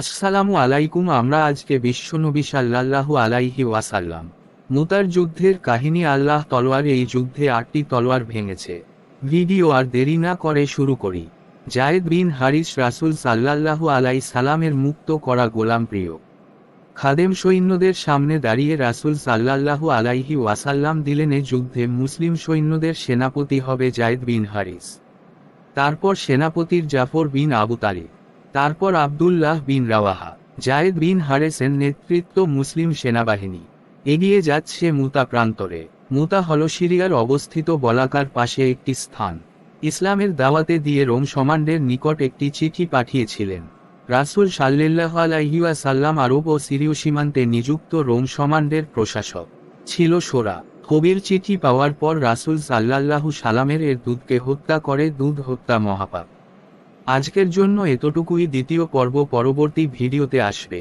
আসসালামু আলাইকুম, আমরা আজকে বিশ্বনবী সাল্লাল্লাহু আলাইহি ওয়াসাল্লাম। মুতার যুদ্ধের কাহিনী আল্লাহ তলোয়ার এই যুদ্ধে আটটি তলোয়ার ভেঙেছে। ভিডিও আর দেরি না করে শুরু করি। জায়েদ বিন হারিস রাসুল সাল্লাল্লাহু আলাই সালামের মুক্ত করা গোলাম প্রিয়। খাদেম সৈন্যদের সামনে দাঁড়িয়ে রাসুল সাল্লাল্লাহু আলাইহি ওয়াসাল্লাম দিলেন যুদ্ধে মুসলিম সৈন্যদের সেনাপতি হবে জায়েদ বিন হারিস। তারপর সেনাপতির জাফর বিন আবু তালিব। তারপর আবদুল্লাহ বিন রাওয়াহা, জায়েদ বিন হারেসের নেতৃত্ব মুসলিম সেনাবাহিনী। এগিয়ে যাচ্ছে মুতা প্রান্তরে। মুতা হল সিরিয়ার অবস্থিত বলাকার পাশে একটি স্থান। ইসলামের দাওয়াতে দিয়ে রোম সমান্ডের নিকট একটি চিঠি পাঠিয়েছিলেন। রাসুল সাল্লাহ আলাইহিয়া সাল্লাম আরব ও সিরিয় সীমান্তে নিযুক্ত রোম সমান্ডের প্রশাসক। ছিল সোরা। কবির চিঠি পাওয়ার পর রাসুল সাল্লাল্লাহু সালামের এর দুধকে হত্যা করে দুধ হত্যা মহাপাপ। আজকের জন্য এতটুকুই দ্বিতীয় পর্ব পরবর্তী ভিডিওতে আসবে।